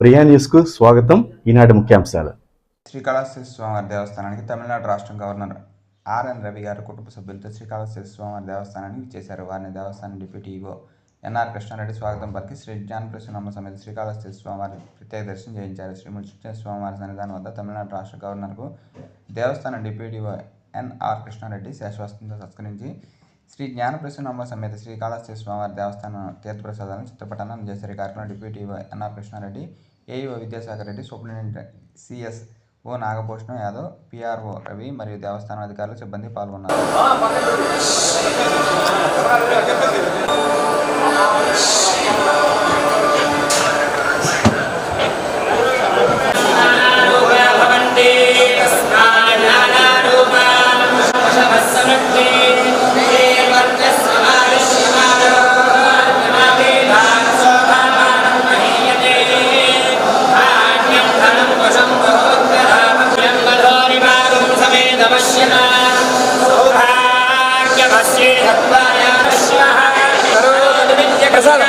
ప్రియా న్యూస్కు స్వాగతం. ఈనాటి ముఖ్యాంశాలు. శ్రీకాళహస్తి స్వామివారి దేవస్థానానికి తమిళనాడు రాష్ట్రం గవర్నర్ ఆర్ఎన్ రవి గారు కుటుంబ సభ్యులతో శ్రీకాళహస్తి స్వామివారి దేవస్థానానికి చేశారు వారిని దేవస్థానం డిప్యూటీ ఈవో ఎన్ఆర్ కృష్ణారెడ్డి స్వాగతం పలికి శ్రీ జ్ఞానప్రసన్నమ్మ సమేత శ్రీకాళహస్తి స్వామివారి ప్రత్యేక దర్శనం చేయించారు. శ్రీ ముచ్చుట్టే స్వామివారి సన్నిధానం వద్ద తమిళనాడు రాష్ట్ర గవర్నర్కు దేవస్థానం డిప్యూటీ ఎన్ఆర్ కృష్ణారెడ్డి శాశ్వతంతో సత్కరించి శ్రీ జ్ఞానప్రసన్నమ్మ సమేత శ్రీకాళహస్తి స్వామివారి దేవస్థానం తీర్థప్రసాదాలను చిత్రపటాన్ని అందజేశారు. ఈ కార్యక్రమంలో deputy NR Krishna Reddy AEO Vidyasagar Reddy superintendent CS O Nagabhushanam Yadav PRO Ravi మరియు దేవస్థానం అధికారులు సిబ్బంది పాల్గొన్నారు. ప్రసాద్.